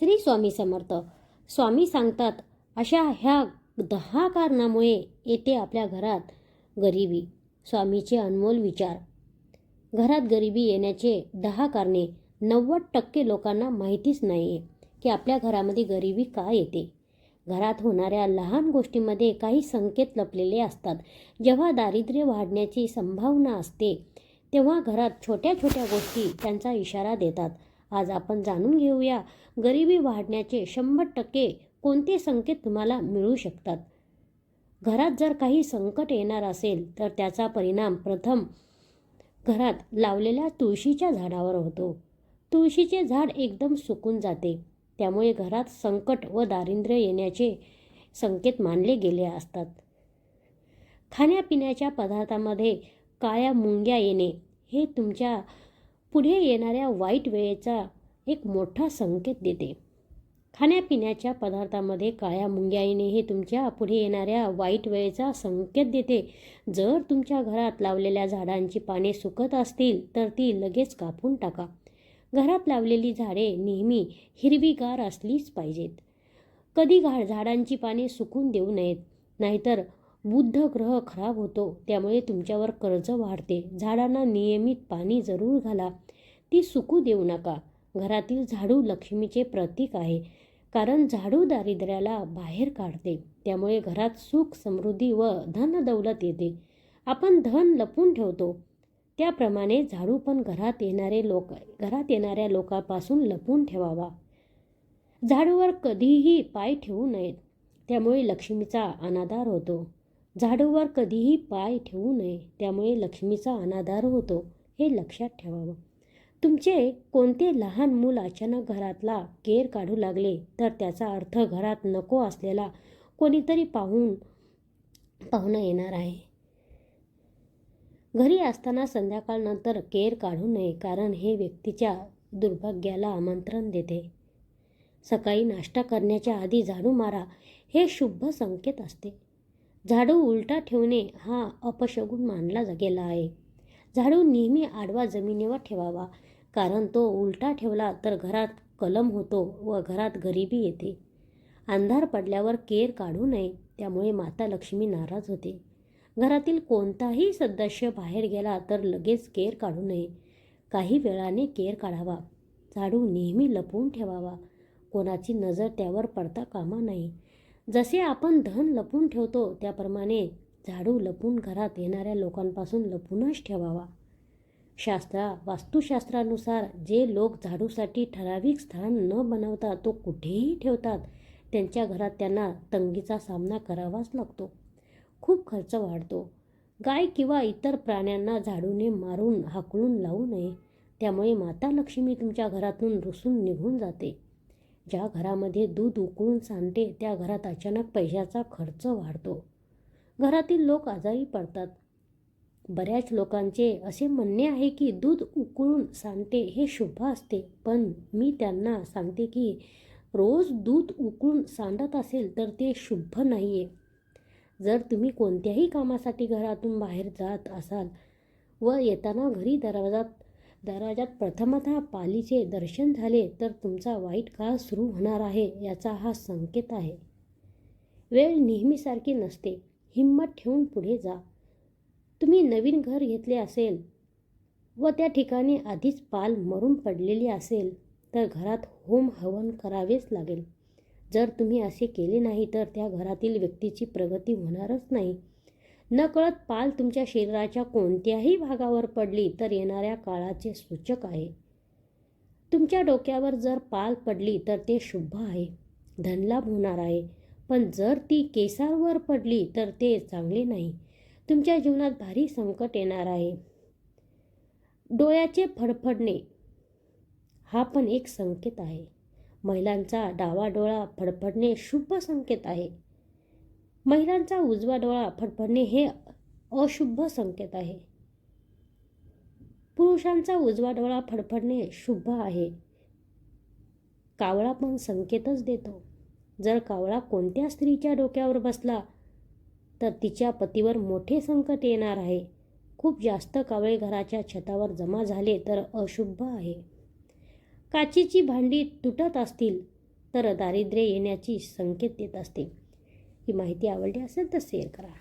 श्री स्वामी समर्थ. स्वामी सांगतात अशा ह्या दहा कारणामुळे येते आपल्या घरात गरिबी. स्वामीचे अनमोल विचार. घरात गरिबी येण्याचे दहा कारणे. नव्वद टक्के लोकांना माहितीच नाही आहे की आपल्या घरामध्ये गरिबी का येते. घरात होणाऱ्या लहान गोष्टीमध्ये काही संकेत लपलेले असतात. जेव्हा दारिद्र्य वाढण्याची संभावना असते तेव्हा घरात छोट्या छोट्या गोष्टी त्यांचा इशारा देतात. आज आपण जाणून घेऊया गरिबी वाढण्याचे शंभर टक्के कोणते संकेत तुम्हाला मिळू शकतात? घरात जर काही संकट येणार असेल तर त्याचा परिणाम प्रथम घरात लावलेल्या तुळशीच्या झाडावर होतो. तुळशीचे झाड एकदम सुकून जाते. त्यामुळे घरात संकट व दारिद्र्य येण्याचे संकेत मानले गेले असतात. खाण्यापिण्याच्या पदार्थामध्ये काळ्या मुंग्या येणे हे तुमच्या पुढे येणाऱ्या वाईट वेळेचा एक मोठा संकेत देते. खाण्यापिण्याच्या पदार्थामध्ये काळ्या मुंग्या येणे हे तुमच्यापुढे येणाऱ्या वाईट वेळेचा संकेत देते. जर तुमच्या घरात लावलेल्या झाडांची पाने सुकत असतील तर ती लगेच कापून टाका. घरात लावलेली झाडे नेहमी हिरवीगार असलीच पाहिजेत. कधी घा झाडांची पाने सुकून देऊ नयेत नाहीतर बुद्ध ग्रह खराब होतो त्यामुळे तुमच्यावर कर्ज वाढते. झाडांना नियमित पाणी जरूर घाला. ती सुकू देऊ नका. घरातील झाडू लक्ष्मीचे प्रतीक आहे कारण झाडू दारिद्र्याला बाहेर काढते. त्यामुळे घरात सुख समृद्धी व धन दौलत येते. आपण धन लपून ठेवतो. त्याप्रमाणे झाडू पण घरात येणारे लोक घरात येणाऱ्या लोकांपासून लपून ठेवावा. झाडूवर कधीही पाय ठेवू नयेत. त्यामुळे लक्ष्मीचा अनादार होतो. झाडूवर कधीही पाय ठेवू नये त्यामुळे लक्ष्मीचा अनादार होतो हे लक्षात ठेवावं. तुमचे कोणते लहान मूल अचानक घरातला केर काढू लागले तर त्याचा अर्थ घरात नको असलेला कोणीतरी पाहून पाहुणं येणार आहे. घरी असताना संध्याकाळनंतर केर काढू नये कारण हे व्यक्तीच्या दुर्भाग्याला आमंत्रण देते. सकाळी नाश्ता करण्याच्या आधी झाडू मारा हे शुभ संकेत असते. झाडू उलटा ठेवणे हा अपशगुन मानला गेला आहे. झाडू नेहमी आडवा जमिनीवर ठेवावा कारण तो उलटा ठेवला तर घरात कलम होतो व घरात गरिबी येते. अंधार पडल्यावर केर काढू नये त्यामुळे माता लक्ष्मी नाराज होते. घरातील कोणताही सदस्य बाहेर गेला तर लगेच केर काढू नये. काही वेळाने केर काढावा. झाडू नेहमी लपवून ठेवावा. कोणाची नजर त्यावर पडता कामा नाही जसे आपण धन लपून ठेवतो त्याप्रमाणे झाडू लपून घरात येणाऱ्या लोकांपासून लपूनच ठेवावा. शास्त्रा वास्तुशास्त्रानुसार जे लोक झाडूसाठी ठराविक स्थान न बनवता तो कुठेही ठेवतात त्यांच्या घरात त्यांना तंगीचा सामना करावाच लागतो. खूप खर्च वाढतो. गाय किंवा इतर प्राण्यांना झाडूने मारून हाकलून लावू नये. त्यामुळे माता लक्ष्मी तुमच्या घरातून रुसून निघून जाते. ज्या घरामध्ये दूध उकळून सांडते त्या घरात अचानक पैशाचा खर्च वाढतो. घरातील लोक आजारी पडतात. बऱ्याच लोकांचे असे म्हणणे आहे की दूध उकळून सांडते हे शुभ असते पण मी त्यांना सांगते की रोज दूध उकळून सांडत असेल तर ते शुभ नाही आहे जर तुम्ही कोणत्याही कामासाठी घरातून बाहेर जात असाल व येताना घरी दरवाजात दराजात प्रथमतः पालीचे दर्शन झाले तर तुमचा वाईट काळ सुरू होणार आहे याचा हा संकेत आहे. वेळ नेहमीसारखी नसते. हिंमत ठेवून पुढे जा. तुम्ही नवीन घर घेतले असेल व त्या ठिकाणी आधीच पाल मरून पडलेली असेल तर घरात होम हवन करावेच लागेल. जर तुम्ही असे केले नाही तर त्या घरातील व्यक्तीची प्रगती होणारच नाही. नकळत पाल तुमच्या शरीराच्या कोणत्याही भागावर पडली तर येणाऱ्या काळाचे सूचक आहे. तुमच्या डोक्यावर जर पाल पडली तर ते शुभ आहे धनलाभ होणार आहे. पण जर ती केसांवर पडली तर ते चांगले नाही. तुमच्या जीवनात भारी संकट येणार आहे. डोळ्याचे फडफडणे हा पण एक संकेत आहे. महिलांचा डावा डोळा फडफडणे शुभ संकेत आहे. महिलांचा उजवा डोळा फडफडणे हे अशुभ संकेत आहे. पुरुषांचा उजवा डोळा फडफडणे शुभ आहे. कावळा पण संकेतच देतो. जर कावळा कोणत्या स्त्रीच्या डोक्यावर बसला तर तिच्या पतीवर मोठे संकट येणार आहे. खूप जास्त कावळे घराच्या छतावर जमा झाले तर अशुभ आहे. काचीची भांडी तुटत असतील तर दारिद्र्य येण्याची संकेत देत असते. ही माहिती आवडली असेल तर शेअर करा.